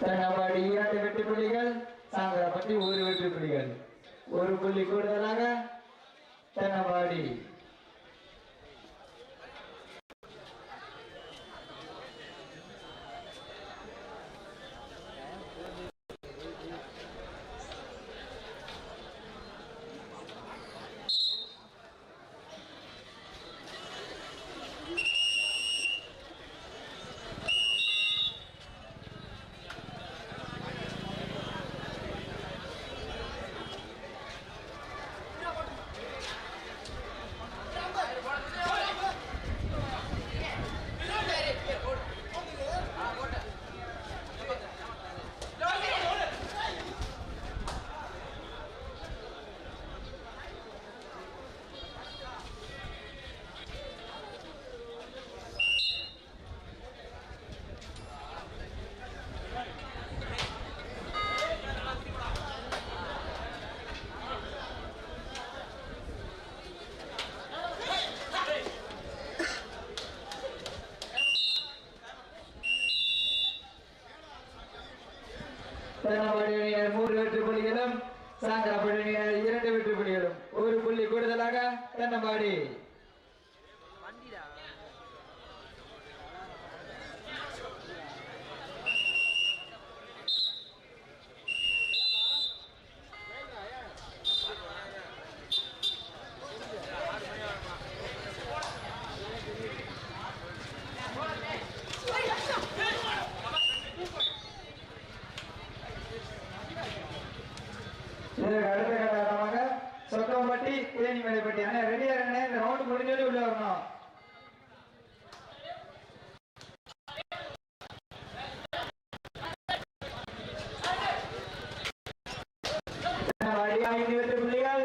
தன்னபாடி ஈராட்டு வெற்றி புள்ளிகள் சாங்கரப்பட்டி ஒரு வெற்றி புள்ளிகள். ஒரு புள்ளி கூடுதலாக தென்னபாடி தென்னபாடி மூன்று வெற்றி புள்ளிகளும் சாங்கரப்பட்டி அணியினர் இரண்டு வெற்றி புள்ளிகளும். ஒரு புள்ளி கூடுதலாக தென்னம்பாடி வண்டிடா இதற்கு அடுத்த கட்டமாக சொக்கம்பட்டி தேனிமலைப்பட்டி அண்ணா ரெடியா இருங்க இந்த ரவுண்ட் முடிஞ்சோடனே உள்ள வரணும் தென்னபாடி ஐந்து வெற்றி புள்ளிகள்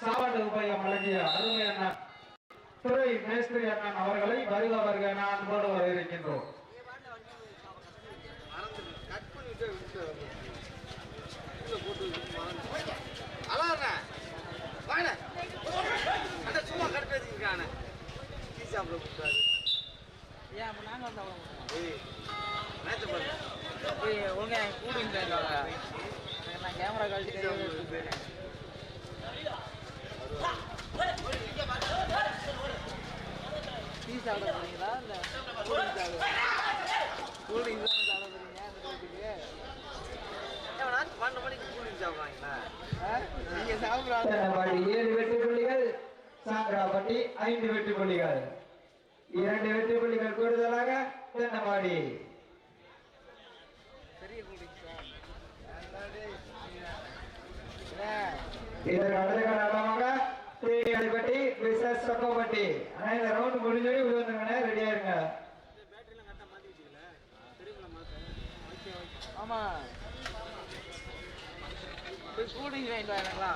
வெற்றி புள்ளிகள் வழங்கிய அண்ணா உபயம் வழங்கிய அருமை அண்ணன் துறை மேஸ்திரி அண்ணன் அவர்களை வருக வருக நான் அன்போடு வர இருக்கின்றோம் வாங்க அந்த சும்மா டீ சாப்பிட கூப்பிட்டாரு ஏன் அப்போ நாங்கள் சாப்பிட ஏய் மேட்ச் பாருங்க நான் கேமரா கழட்டி சாப்பிட போறீங்களா இல்லை கூலிங் சாப்பிட கூலிங் தான் சாப்பிட போறீங்க அந்த ரோட்டுக்கு பன்னெண்டு மணிக்கு கூலிங் சாப்பிட்றாங்களா நீங்க சாப்பிடலாம் தென்னபாடி ஏழு வெற்றி புள்ளிகள் சாங்கராப்பட்டி ஐந்து வெற்றி புள்ளிகள். இரண்டு வெற்றி புள்ளிகள் கூடுதலாக தென்னபாடி பெரிய கூலிங் சார். இதற்கு அடுத்த காலமாக தேனியாடிப்பட்டி பிசஸ் சொக்கப்பட்டி ஆனா இந்த ரவுண்ட் முடிஞ்சோடி உள்ள வந்துருங்க ரெடியா இருங்க ஆமாம் கூலிங் வாங்கிட்டு வரங்களா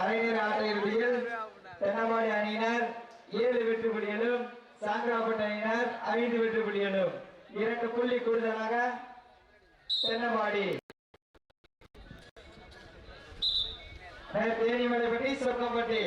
அரைநேர ஆட்ட இறுதியில் தென்னமாடி அணியினர் ஏழு வெற்றி புள்ளிகளும் சாங்கராப்பட்ட அணியினர் ஐந்து வெற்றி புள்ளிகளும் இரண்டு புள்ளி கூடுதலாக தென்னமாடி தேனிமலைப்பட்டி சொக்கம்பட்டி.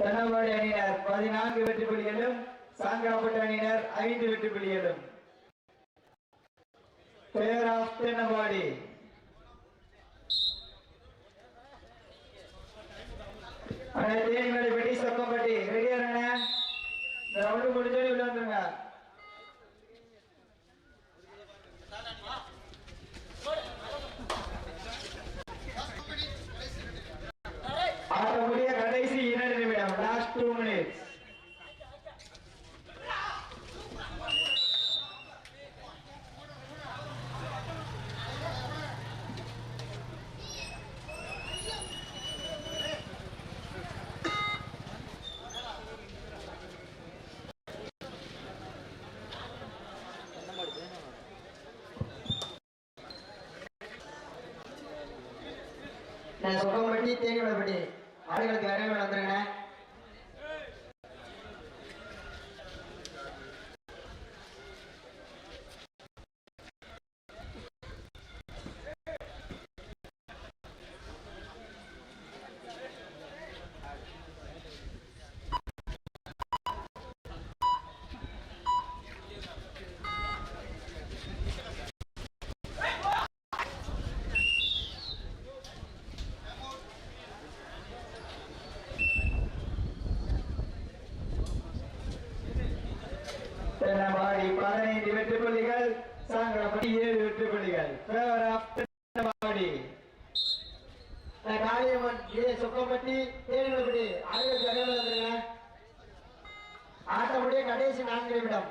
சென்னவாடி அணியினர் பதினான்கு வெற்றி புள்ளிகளும் சாங்கராப்பட்டி அணியினர் ஐந்து வெற்றி புள்ளிகளும் பேர் ஆஃப் தென்னமாடி தேனிமலை பெட்டி சொக்கம்பட்டி ரெடியா ரவுண்டு முடிஞ்சோடி உள்ள வந்துருங்க ஆட்டமுடிய கடைசி இரண்டு நிமிடம் லாஸ்ட் டூ மினிட்ஸ் நான் சொக்கம்பட்டி தேனிமலைப்பட்டி ஆடுகளுக்கு விரைவில் வந்துருங்க வந்துருங்கண்ணே தேனிகளப்பட்டி ஆயிரத்தி வந்துருங்க ஆட்டமுடைய கடைசி நான்கு நிமிடம்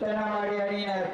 தென்னமாடி அணியினர்